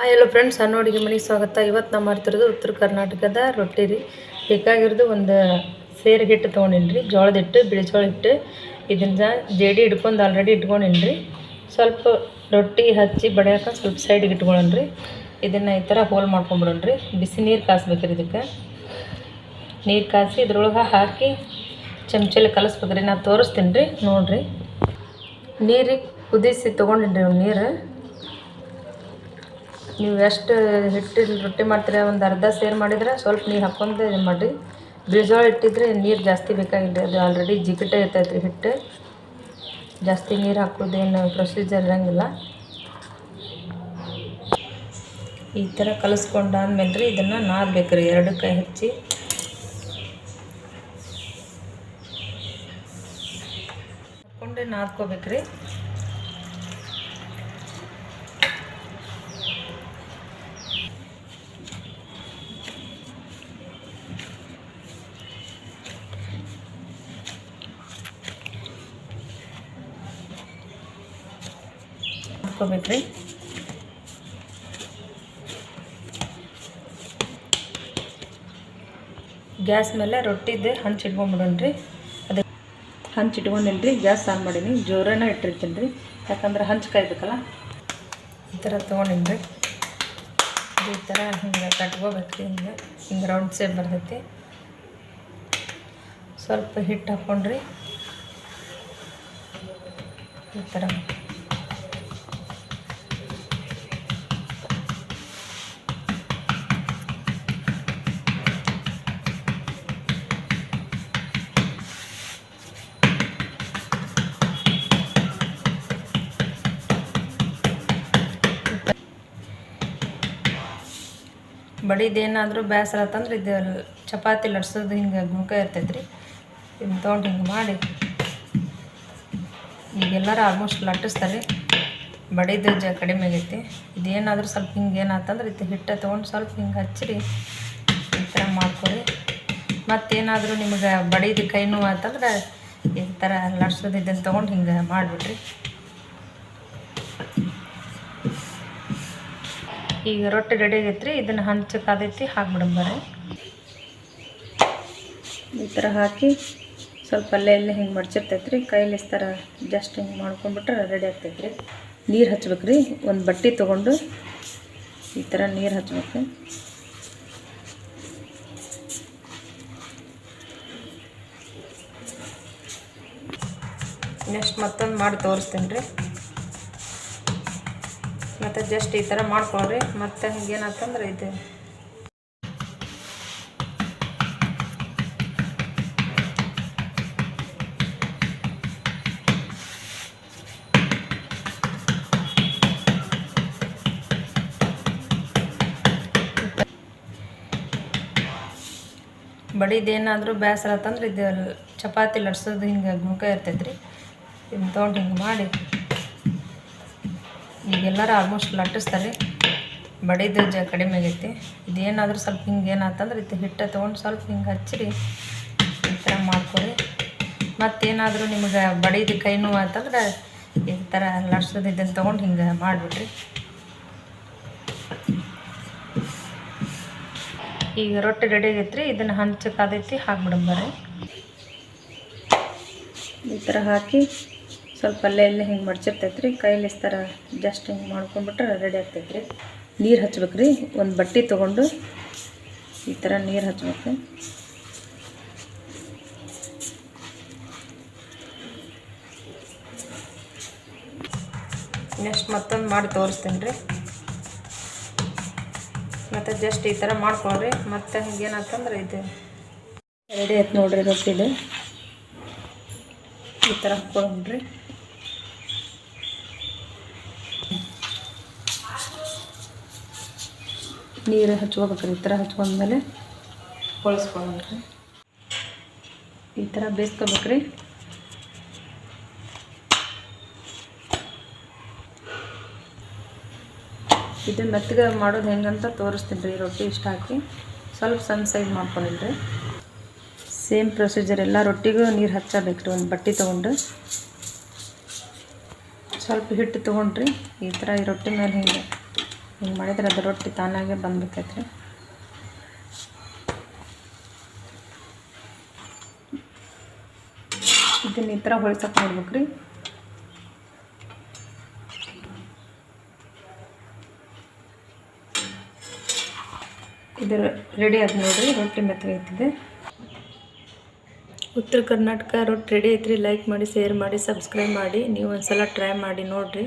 Hi hello friends ಸಣ್ಣ ಅಡುಗೆ ಮನೆಗೆ ಸ್ವಾಗತ. ಇವತ್ತು ನಾವು ಮಾಡ್ತಿರೋದು ಉತ್ತರ ಕರ್ನಾಟಕದ ರೊಟ್ಟಿ ರೀ. ಬೇಕಾಗಿರೋದು ಒಂದು ಸೇರು ಹಿಟ್ಟು ತೊಗೊಂಡಿನಿ ರೀ. ಜೋಳದ ಹಿಟ್ಟು, ಬಿಳಿ ಜೋಳ ಹಿಟ್ಟು. ಇದನ್ನ ಜೇಡಿ ಹಿಡ್ಕೊಂಡು ಆಲ್ರೆಡಿ ಇಟ್ಕೊಂಡಿನಿ ರೀ. ಸ್ವಲ್ಪ ರೊಟ್ಟಿ ಹಚ್ಚಿ ಬಡಿಯಾಕ ಸ್ವಲ್ಪ ಸೈಡಿಗೆ ಇಟ್ಕೊಳ್ಳೋಣ ರೀ. ಇದನ್ನು ಈ ಥರ ಹೋಲ್ ಮಾಡ್ಕೊಂಬಿಡೋಣ ರೀ. ಬಿಸಿ ನೀರು ಕಾಸ್ಬೇಕ್ರಿ ಇದಕ್ಕೆ. ನೀರು ಕಾಸಿ ಇದ್ರೊಳಗೆ ಹಾಕಿ ಚಮಚಲ್ಲಿ ಕಲಿಸ್ಬೇಕ್ರಿ. ನಾನು ತೋರಿಸ್ತೀನಿ ರೀ. ನೋಡಿರಿ. ನೀರಿಗೆ ಕುದಿಸಿ ತೊಗೊಂಡಿನಿ ರೀ ನೀರು. ನೀವು ಎಷ್ಟು ಹಿಟ್ಟು ರೊಟ್ಟಿ ಮಾಡ್ತೀರ, ಒಂದು ಅರ್ಧ ಸೇರು ಮಾಡಿದ್ರೆ ಸ್ವಲ್ಪ ನೀರು ಹಾಕ್ಕೊಂಡು ಇದು ಮಾಡಿರಿ. ಬ್ರಿಜೋಳ ಇಟ್ಟಿದ್ರೆ ನೀರು ಜಾಸ್ತಿ ಬೇಕಾಗಿಲ್ಲ ಅದು ಆಲ್ರೆಡಿ ಜಿಗಟೆ ಇರ್ತೈತೆ ರೀ ಹಿಟ್ಟು. ಜಾಸ್ತಿ ನೀರು ಹಾಕೋದೇನು ಪ್ರೊಸೀಜರ್ ಇರೋಂಗಿಲ್ಲ. ಈ ಥರ ಕಲಿಸ್ಕೊಂಡಾದ್ಮೇಲೆ ರೀ ಇದನ್ನು ನಾದಬೇಕು ರೀ ಎರಡು ಕೈ ಹಚ್ಚಿ. ಹಾಕ್ಕೊಂಡೆ ನಾದ್ಕೋಬೇಕು ರೀ ಹಾಕ್ಕೋಬೇಕು ರೀ ಗ್ಯಾಸ್ ಮೇಲೆ ರೊಟ್ಟಿದ್ದು ಹಂಚಿಟ್ಕೊಂಡ್ಬಿಡೋಣ್ರಿ ಅದೇ ರೀ ಅದು ಹಂಚು ಇಟ್ಕೊಂಡಿನಿ ರೀ ಗ್ಯಾಸ್ ಆನ್ ಮಾಡೀನಿ. ಜೋರನ ಇಟ್ಟಿರ್ತೀನಿ ರೀ ಯಾಕಂದ್ರೆ ಹಂಚು ಕಾಯ್ಬೇಕಲ್ಲ? ಈ ಥರ ತೊಗೊಂಡಿನಿ ಈ ಥರ ಹಿಂಗೆ ಕಟ್ಕೋಬೇಕು ರೀ ಹಿಂಗೆ ಹಿಂಗೆ ರೌಂಡ್ ಸೇಬ್ ಬರ್ತೈತಿ. ಸ್ವಲ್ಪ ಹಿಟ್ಟು ಹಾಕ್ಕೊಂಡ್ರಿ ಈ ಥರ ಬಡಿದೇನಾದರೂ ಬೇಸರ ಆತಂದ್ರೆ ಇದು ಚಪಾತಿ ಲಟ್ಸೋದು ಹಿಂಗೆ ಗುಣಕ ಇರ್ತೈತೆ ರೀ ಇದನ್ನ ತೊಗೊಂಡು ಹಿಂಗೆ ಮಾಡಿ ಈಗೆಲ್ಲರೂ ಆಲ್ಮೋಸ್ಟ್ ಲಟ್ಟಿಸ್ತಾರೆ. ಬಡಿದು ಜ ಕಡಿಮೆ ಆಗೈತಿ. ಇದೇನಾದರೂ ಸ್ವಲ್ಪ ಹಿಂಗೆ ಏನಾತಂದ್ರೆ ಇದು ಹಿಟ್ಟ ತೊಗೊಂಡು ಸ್ವಲ್ಪ ಹಿಂಗೆ ಹಚ್ಚಿರಿ. ಈ ಥರ ಮಾಡ್ಕೊರಿ. ಮತ್ತೇನಾದರೂ ನಿಮಗೆ ಬಡಿದು ಕೈ ನೋವು ಆತಂದ್ರೆ ಈ ಥರ ಲಟ್ಸೋದು ಇದನ್ನು ತೊಗೊಂಡು ಹಿಂಗೆ ಮಾಡಿಬಿಡ್ರಿ. ಈಗ ರೊಟ್ಟಿ ರೆಡಿ ಆಗೈತೆ ರೀ ಇದನ್ನು ಹಂಚಕ್ಕೆ ಆದೈತಿ ಹಾಕ್ಬಿಡಂಬರ್ರಿ ಈ ಥರ ಹಾಕಿ ಸ್ವಲ್ಪ ಅಲ್ಲೇ ಅಲ್ಲೇ ಹಿಂಗೆ ಮಡ್ಚಿರ್ತೈತೆ ರೀ ಕೈಲಿ ಥರ ಜಸ್ಟ್ ಹಿಂಗೆ ಮಾಡ್ಕೊಂಡ್ಬಿಟ್ರೆ ರೆಡಿ ಆಗ್ತೈತೆ ರೀ ನೀರು ಹಚ್ಬೇಕು ರೀ ಒಂದು ಬಟ್ಟೆ ತೊಗೊಂಡು ಈ ಥರ ನೀರು ಹಚ್ಬೇಕು ನೆಕ್ಸ್ಟ್ ಮತ್ತೊಂದು ಮಾಡಿ ತೋರಿಸ್ತೀನಿ ರೀ. ಮತ್ತು ಜಸ್ಟ್ ಈ ಥರ ಮಾಡ್ಕೊಳ್ರಿ. ಮತ್ತು ಹಿಂಗೇನಂತಂದ್ರೆ ಇದು. ಬಡಿದೇನಾದರೂ ಬೇಸರ ಆತಂದ್ರೆ ಇದು ಚಪಾತಿ ಲಟ್ಸೋದು ಹಿಂಗೆ ಮುಖ ಇರ್ತೈತೆ ರೀ ಇದನ್ನ ತೊಗೊಂಡು ಹಿಂಗೆ ಮಾಡಿ. ಈಗೆಲ್ಲರೂ ಆಲ್ಮೋಸ್ಟ್ ಲಟ್ಟಿಸ್ತಾರೆ. ಬಡಿದು ಜ ಕಡಿಮೆ ಆಗೈತಿ. ಇದೇನಾದರೂ ಸ್ವಲ್ಪ ಹಿಂಗೆ ಏನಾತಂದ್ರೆ ಇದು ಹಿಟ್ಟು ತೊಗೊಂಡು ಸ್ವಲ್ಪ ಹಿಂಗೆ ಹಚ್ಚಿರಿ. ಈ ಥರ ಮಾಡ್ಕೊರಿ. ಮತ್ತೇನಾದರೂ ನಿಮಗೆ ಬಡಿದ ಕೈ ನೋವು ಆತಂದ್ರೆ ಈ ಥರ ಲಟ್ಸೋದು ಇದನ್ನು ತೊಗೊಂಡು ಹಿಂಗೆ ಮಾಡಿಬಿಟ್ರಿ. ಈಗ ರೊಟ್ಟಿ ರೆಡಿ ಆಗೈತ್ರಿ. ಇದನ್ನು ಹಂಚಕ್ಕೆ ಆದೈತಿ. ಹಾಕ್ಬಿಡಂಬರ್ರಿ ಈ ಥರ ಹಾಕಿ ಸ್ವಲ್ಪ ಅಲ್ಲೇ ಅಲ್ಲೇ ಹಿಂಗೆ ಮಡ್ಚಿರ್ತೈತೆ ರೀ ಕೈಲಿ ಇಸ್ತಾರ ಜಸ್ಟ್ ಹಿಂಗೆ ಮಾಡ್ಕೊಂಡ್ಬಿಟ್ರೆ ರೆಡಿ ಆಗ್ತೈತೆ ರೀ ನೀರು ಹಚ್ಬೇಕು ರೀ ಒಂದು ಬಟ್ಟೆ ತೊಗೊಂಡು ಈ ಥರ ನೀರು ಹಚ್ಬೇಕು ನೆಕ್ಸ್ಟ್ ಮತ್ತೊಂದು ಮಾಡಿ ತೋರಿಸ್ತೀನಿ ರೀ ಮತ್ತು ಜಸ್ಟ್ ಈ ಥರ ಮಾಡ್ಕೊಳ್ರಿ, ಮತ್ತು ಹಿಂಗೇನಂತಂದ್ರೆ ಇದು ರೆಡಿ ಆಯ್ತು ನೋಡ್ರಿ ರೊಟ್ಟಿದು. ಈ ಥರ ಹಾಕ್ಕೊಳ್ರಿ. ನೀರು ಹಚ್ಕೋಬೇಕ್ರಿ ಈ ಥರ ಹಚ್ಕೊಂಡ್ಮೇಲೆ ಹೊಳಿಸ್ಕೊಳ್ರಿ ಈ ಥರ ಬೇಯಿಸ್ಕೋಬೇಕ್ರಿ. ಇದು ಮೆತ್ತಗೆ ಮಾಡೋದು ಹೆಂಗಂತ ತೋರಿಸ್ತೀನಿ ರೀ, ರೊಟ್ಟಿ ಇಷ್ಟ ಹಾಕಿ. ಸ್ವಲ್ಪ ಸಣ್ಣ ಸೈಜ್ ಮಾಡ್ಕೊಂಡಿಲ್ಲ ರೀ ಸೇಮ್ ಪ್ರೊಸೀಜರ್, ಎಲ್ಲ ರೊಟ್ಟಿಗೂ ನೀರು ಹಚ್ಚಬೇಕು ರೀ, ಒಂದು ಬಟ್ಟೆ ತೊಗೊಂಡು. ಸ್ವಲ್ಪ ಹಿಟ್ಟು ತೊಗೊಂಡ್ರಿ. ಈ ಥರ ಈ ರೊಟ್ಟಿ ಮೇಲೆ ಹಿಂಗೆ ಹಿಂಗೆ ಮಾಡಿದ್ರೆ ಅದು ರೊಟ್ಟಿ ತಾನಾಗೆ ಬಂದ್ಬಿಟ್ಟೈತೆ. ರೀ ಇದನ್ನ ಈ ಥರ ಹೊಳ್ಸಕ್ಕೆ ನೋಡ್ಬೇಕು ರೀ ಇದು ರೆಡಿ ಆದ ನೋಡಿರಿ, ರೊಟ್ಟಿ ಮೆತ್ತಗೈತಿದೆ ಉತ್ತರ ಕರ್ನಾಟಕ ರೊಟ್ಟಿ ರೆಡಿ ಐತ್ರಿ ಲೈಕ್ ಮಾಡಿ ಶೇರ್ ಮಾಡಿ ಸಬ್ಸ್ಕ್ರೈಬ್ ಮಾಡಿ, ನೀವು ಒಂದ್ಸಲ ಟ್ರೈ ಮಾಡಿ ನೋಡಿರಿ.